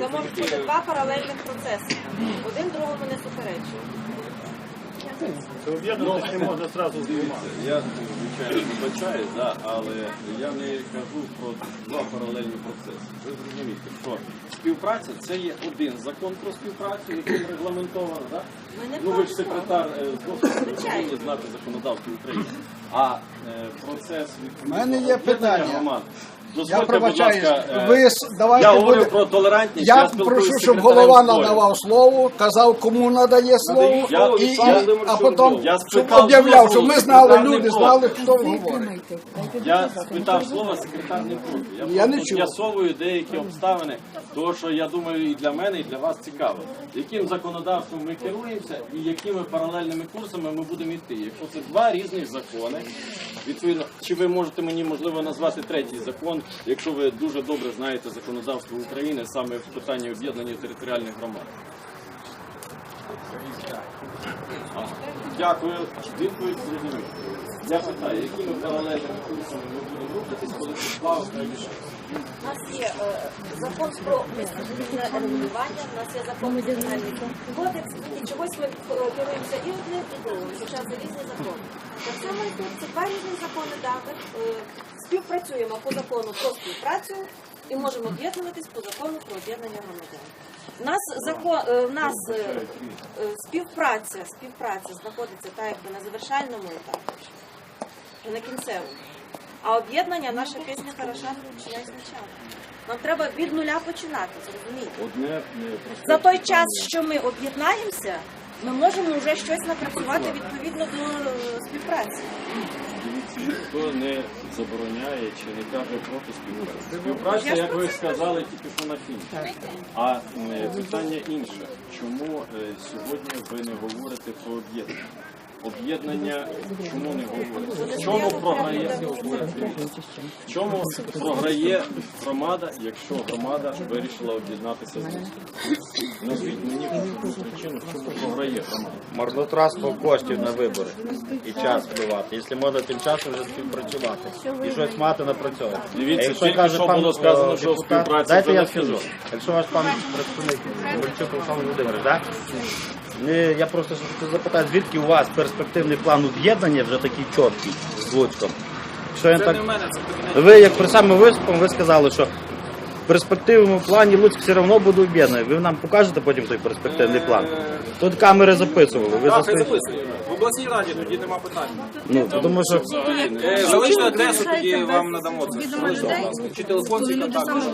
Це можуть бути два паралельних процеси. Один другому не суперечує. То об'єднуватися не можна зразу з двома. Я, звичайно, вибачаю, да, але я не кажу про два паралельні процеси. Ви зрозумієте, що співпраця це є один закон про співпрацю, який регламентовано, да? Ну ви ж секретар е, з досвіду, повинні знати законодавство України. А е, процес У мене є питання. громад. Я Дозвольте, будь пробачаюсь, ласка, е, ви давайте я говорю буде- про толерантність. Я спілкуюсь прошу, щоб голова надавав слово, казав, кому надає слово, Я- і, і, Володимир а потім Я об'являв, щоб ми знали, люди знали, хто говорить. Я спитав слова секретар не проти. Я, Я не з'ясовую деякі обставини, того, що я думаю, і для мене, і для вас цікаво. Яким законодавством ми керуємося і якими паралельними курсами ми будемо йти. Якщо це два різних закони, відповідно, чи ви можете мені можливо назвати третій закон, якщо ви дуже добре знаєте законодавство України саме в питанні об'єднання територіальних громад? Дякую. Відповідь зрозуміла. Я питаю, якими паралельними курсами ми будемо рухатись, коли два окремі? У нас є е, закон про містобудівне регулювання, у нас є закон про земельний кодекс, і чогось ми е, керуємося і одним, і другим, хоча це різні закони. Само і тут це два різні закони, да, ми е, співпрацюємо по закону про співпрацю і можемо об'єднуватись по закону про об'єднання громадян. У нас закон, е, нас е, співпраця, співпраця знаходиться так, якби на завершальному етапі, на кінцевому. А об'єднання наша пісня хороша починає спочатку. Нам треба від нуля починати, зрозумієте? Одне За той час, що ми об'єднаємося, ми можемо вже щось напрацювати відповідно до е, співпраці. Дивіться, ніхто не забороняє чи не каже проти співпраці. Співпраця, як ви сказали, тільки що на фіні. А е, питання інше. Чому е, сьогодні ви не говорите про об'єднання? Об'єднання чому не говорите? В чому програє в чому програє громада, якщо громада вирішила об'єднатися з містом? Назвіть мені причину, в чому програє громада. Марнотратство коштів на вибори і час впливати. Якщо можна тим часом вже співпрацювати і щось мати напрацьовувати. Дивіться, якщо каже що було сказано, е, що співпраця Дайте я скажу. Якщо ваш пан представник Володимирович, так? Не, я просто хочу запитати, звідки у вас перспективний план об'єднання вже такий чіткий з Луцьком? Що я так... Ви як при самим виступом ви сказали, що в перспективному плані Луцьк все одно буде об'єднаний. Ви нам покажете потім той перспективний план? Тут камери записували. Ви Так, хай записує. В обласній раді тоді нема питань. Ну, тому що Е, Залиште адресу, тоді вам надамо це. Залиште, будь ласка. Чи телефон, чи контакт, можна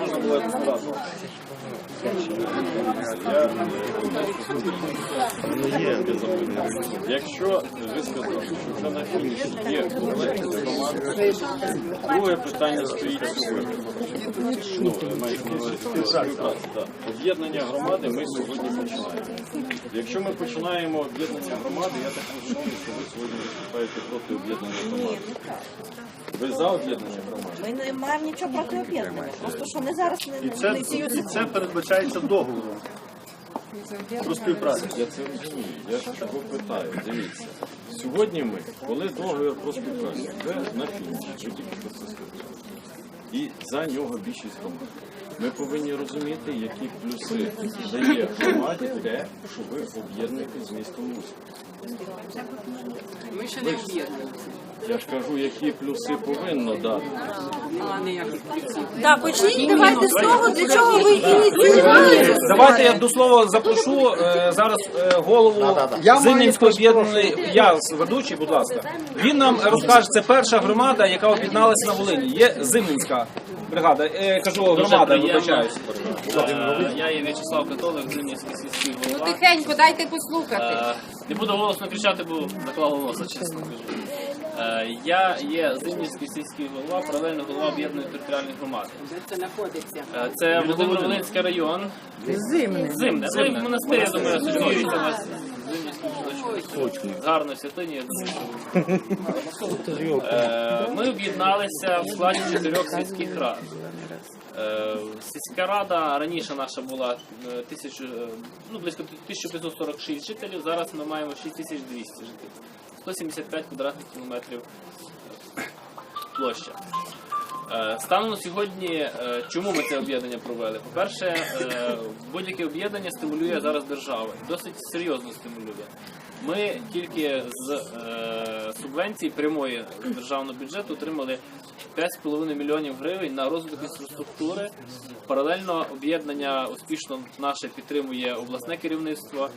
можна було якось зразу. Якщо ви сказали, що вже на фініші є громада, друге питання стоїть. Ну. Об'єднання громади ми сьогодні починаємо. Якщо ми починаємо об'єднання громади, я так розумію, що ви сьогодні виступаєте проти об'єднання громади. Ви за об'єднання громади? Ми не маємо нічого проти об'єднання. Просто що ми зараз не, І це, не і це передбачається договором про співпрацю. Я це розумію. Я ж чого питаю. Дивіться. Сьогодні ми, коли договір про співпрацю, це на фініші, ви тільки про це сказали. І за нього більшість команд. Ми повинні розуміти, які плюси дає громаді те, що ви об'єднуєте з містом Луцьк. Ми ще не об'єднуємося. Я ж кажу, які плюси повинно дати. Так, почніть давайте з того, для чого ви ініціювали. Давайте я до слова запрошу е, зараз е, голову Я об'єднаної, я ведучий, будь ласка. Він нам розкаже, це перша громада, яка об'єдналася на Волині. Є Зимнівська бригада, е, кажу громада, вибачаюсь. Е, Я є В'ячеслав Католик, Зимнівський сільський голова. Тихенько, дайте послухати. Е, Не буду голосно кричати, бо заклав носа, чесно кажу. Е, Я є Зимнівський сільський голова, паралельно голова об'єднаної територіальної громади. Де це знаходиться? Е, Це Володимир-Волинський район. Зимне. Зимне. Ну, і монастир, я думаю, асоціюється у вас з Зимнівською селищною. З святині. я думаю. Е, Ми об'єдналися в складі чотирьох сільських рад. Е, Сільська рада раніше наша була е, тисячу, е, ну, близько 1546 жителів, зараз ми маємо 6200 жителів. 175 квадратних кілометрів площа. Е, Станом на сьогодні, е, чому ми це об'єднання провели? По-перше, е, будь-яке об'єднання стимулює зараз держава. Досить серйозно стимулює. Ми тільки з субвенції прямої державного бюджету отримали 5,5 мільйонів гривень на розвиток інфраструктури. Паралельно об'єднання успішно наше підтримує обласне керівництво,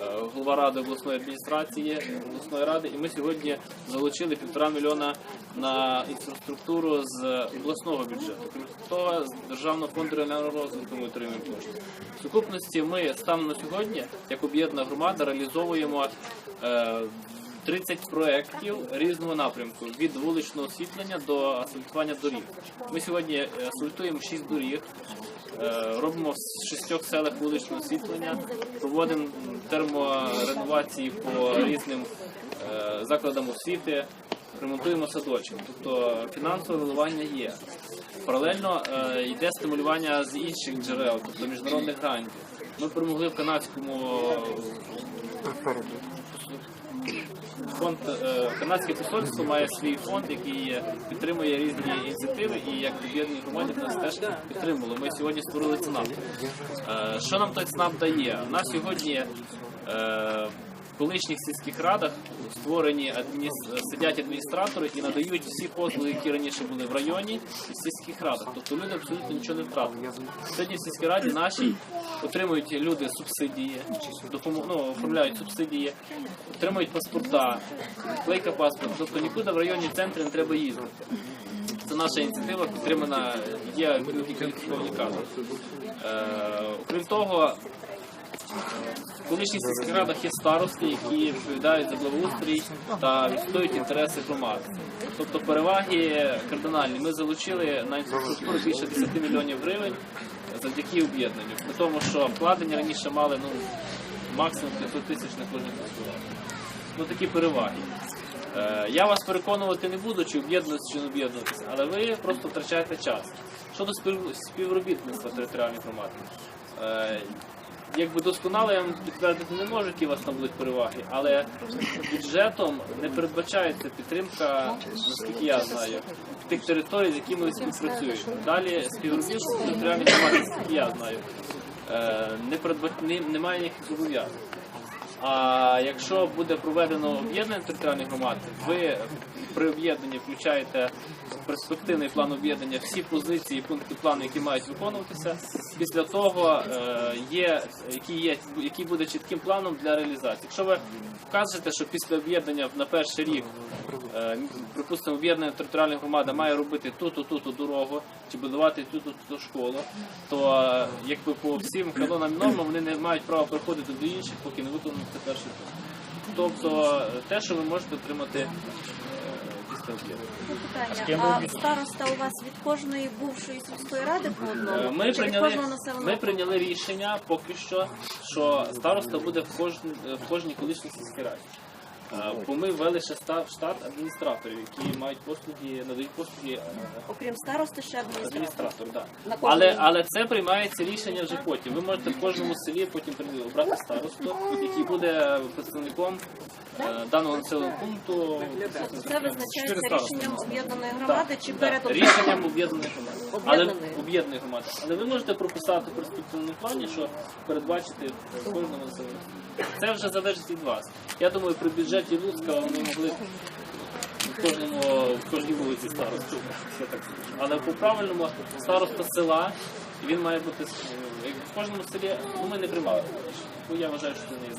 е, голова ради обласної адміністрації обласної ради. І ми сьогодні залучили півтора мільйона на інфраструктуру з обласного бюджету. Крім того, з державного фонду регіонального розвитку ми отримуємо кошти. В сукупності ми станом на сьогодні, як об'єднана громада, реалізовуємо. Е, 30 проєктів різного напрямку від вуличного освітлення до асфальтування доріг. Ми сьогодні е, асфальтуємо 6 доріг, е, робимо в шістьох селах вуличне освітлення, проводимо термореновації по різним е, закладам освіти, ремонтуємо садочки. Тобто фінансове виливання є. Паралельно йде стимулювання з інших джерел, тобто міжнародних грантів. Ми перемогли в канадському фонд е, канадське посольство має свій фонд, який підтримує різні ініціативи, і як об'єднані громаді нас теж підтримували. Ми сьогодні створили ЦНАП. Е, Що нам той ЦНАП дає? У нас сьогодні е, колишніх сільських радах створені адміс- сидять адміністратори і надають всі послуги, які раніше були в районі, в сільських радах. Тобто люди абсолютно нічого не втратили. Сьогодні в сільській раді нашій отримують люди субсидії, допомо- ну, оформляють субсидії, отримують паспорта, клейка паспорт. Тобто нікуди в районні центри не треба їздити. Це наша ініціатива, підтримана є кваліфіковані. Е, окрім того, в колишніх сільських радах є старости, які відповідають за благоустрій та відстоюють інтереси громади. Тобто переваги кардинальні. Ми залучили на інфраструктуру більше 10 мільйонів гривень завдяки об'єднанню. При тому, що вкладення раніше мали ну, максимум 500 тисяч на кожне. Ну такі переваги. Е, Я вас переконувати не буду, чи об'єднуватися, чи не об'єднуватися, але ви просто втрачаєте час. Щодо спів- співробітництва територіальних громад. Якби досконало я вам підтвердити не можу, які у вас там будуть переваги, але бюджетом не передбачається підтримка, наскільки я знаю, тих територій, з якими ви співпрацюєте. Далі співробітництво територіальних громад, наскільки я знаю, е, не передбач... немає ніяких зобов'язань. А якщо буде проведено об'єднання територіальних громад, ви при об'єднанні включаєте перспективний план об'єднання всі позиції, пункти плану, які мають виконуватися. Після того е, є який є який буде чітким планом для реалізації. Якщо ви вкажете, що після об'єднання на перший рік, е, припустимо, об'єднана територіальна громада має робити ту-ту, ту-ту дорогу чи будувати ту-ту, ту школу, то е, якби по всім канонам нормам вони не мають права приходити до інших, поки не виконують це перший пункт. Тобто е, те, що ви можете отримати е, після об'єднання. Питання. А староста у вас від кожної бувшої сільської ради по Е, одному? Ми Чи від прийняли, кожного населеного ми прийняли рішення поки що, що староста буде в кожній, в кожній колишній сільській раді. Бо ми ввели ще штат адміністраторів, які мають послуги, надають послуги е, Окрім старости, ще адміністратор. адміністратор. Да. Але, але це приймається рішення вже потім. Ви можете в кожному селі потім обрати старосту, який буде представником даного населеного пункту. Це визначається рішенням об'єднаної громади чи перед рішенням об'єднаної громади. Але Об'єднаної. громади. Але ви можете прописати в перспективному плані, що передбачити в кожному населеному. Це вже залежить від вас. Я думаю, при бюджеті Луцька вони могли в кожному в кожній вулиці старосту. Але по правильному староста села він має бути е, в кожному селі. Ну ми не приймали. Бо я вважаю, що це не є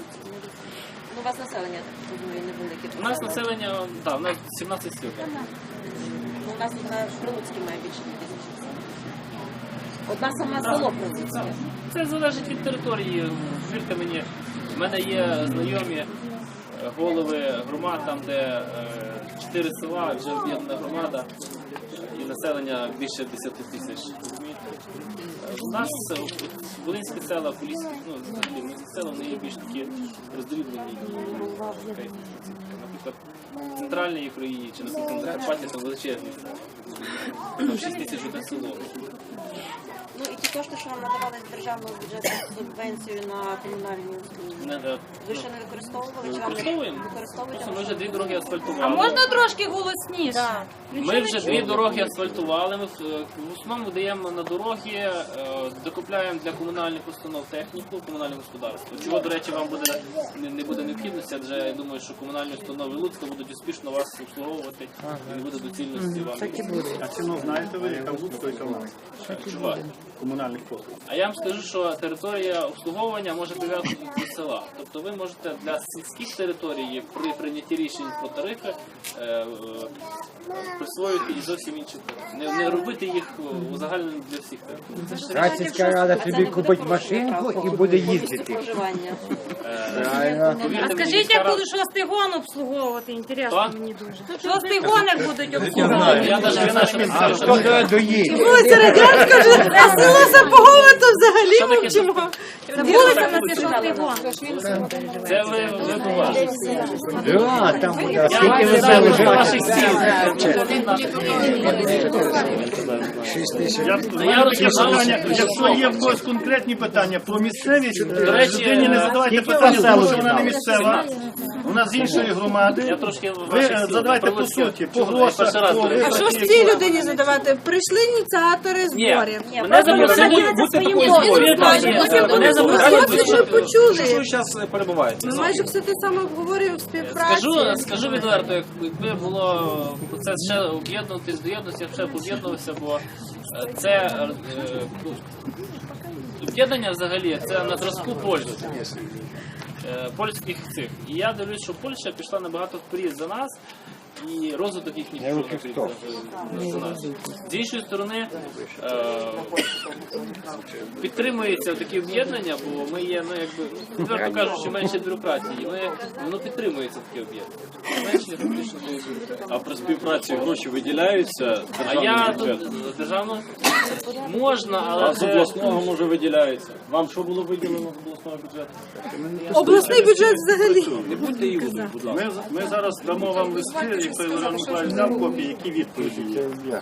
у вас населення, так розумію, невелике. У нас населення, так, у нас 17 сіл. У нас на Прилуцькій має більше 2 тисячі. Одна сама село Прилуцьке. Це залежить від території. Вірте мені, в мене є знайомі е, голови громад, там, де е, чотири села, вже об'єднана громада, і населення більше 10 тисяч. Е, У нас е, Волинські села, Поліські, ну, Волинські села, вони є більш такі розділені. Наприклад, в центральній Україні чи на Закарпатті там величезні села. 6 тисяч одне село. Кошти, що вам надавали з державного бюджету субвенцію на комунальні услуги? Не, е, Ви ще не використовували? Чи вам не Використовуємо. використовуєте? Ми вже дві дороги асфальтували. А можна трошки голосніше? Ми вже дві дороги асфальтували. Ми в в основному даємо на дороги, е, докупляємо для комунальних установ техніку, комунальне господарство. Чого, до речі, вам буде не, не буде необхідності, адже я думаю, що комунальні установи Луцька будуть успішно вас обслуговувати і не буде доцільності вам. А ціну знаєте ви, яка в Луцьку, яка в нас? Комунальних послуг. А я вам скажу, що територія обслуговування може прив'язати до села. Тобто ви можете для сільських територій при прийнятті рішень про тарифи е, е, присвоїти і зовсім інші. Не, не робити їх узагальненим для всіх територій. Рацівська рада собі купить машинку і буде їздити. Проживання. А скажіть, як буду шостий гон обслуговувати? Інтересно Хто? мені дуже. Шостий гон будуть обслуговувати? Я навіть не знаю, що це. Вулиця Радянська ж а село Сапогове то взагалі Що мовчимо. Вулиця нас є шостий. Це ви, ви буваєте. Да, там що ваших сіл. Я, я питання, якщо є в когось конкретні питання про місцевість, До речі, людині не е, задавайте питання, тому що вона не віддали? Місцева. Вона з іншої громади. Я трошки Ви е, задавайте по суті, по грошах, перший раз по. А що ж цій людині задавати? Прийшли ініціатори Ні, зборів. мене запросили Будьте такою Він зборі. скаже, Ні, потім мене запросили, голосувати, що- ви зараз перебуваєте? Ми майже все те саме обговорюємо в співпраці. Скажу, скажу відверто, якби було процес ще об'єднуватись, доєднуватися, я б ще б об'єднувався, бо е, це е, ну, об'єднання взагалі це на зразку Польщі. Е, Польських цих. І я дивлюсь, що Польща пішла набагато вперед за нас. І розвиток їхніх наприклад, за. З іншої сторони, е, підтримується такі об'єднання, бо ми є, ну якби ну, відверто кажучи, менше бюрократії. Ми воно підтримується таке об'єднання. Менше фактично. А про співпрацю гроші виділяються А я тут бюджету? з державного можна, але А з обласного може виділяється. Вам що було виділено з обласного бюджету? Обласний бюджет взагалі. Не будьте іудою, будь ласка. Ми, ми зараз дамо вам листи, Леонід Миколаївич взяв копії, які відповіді є.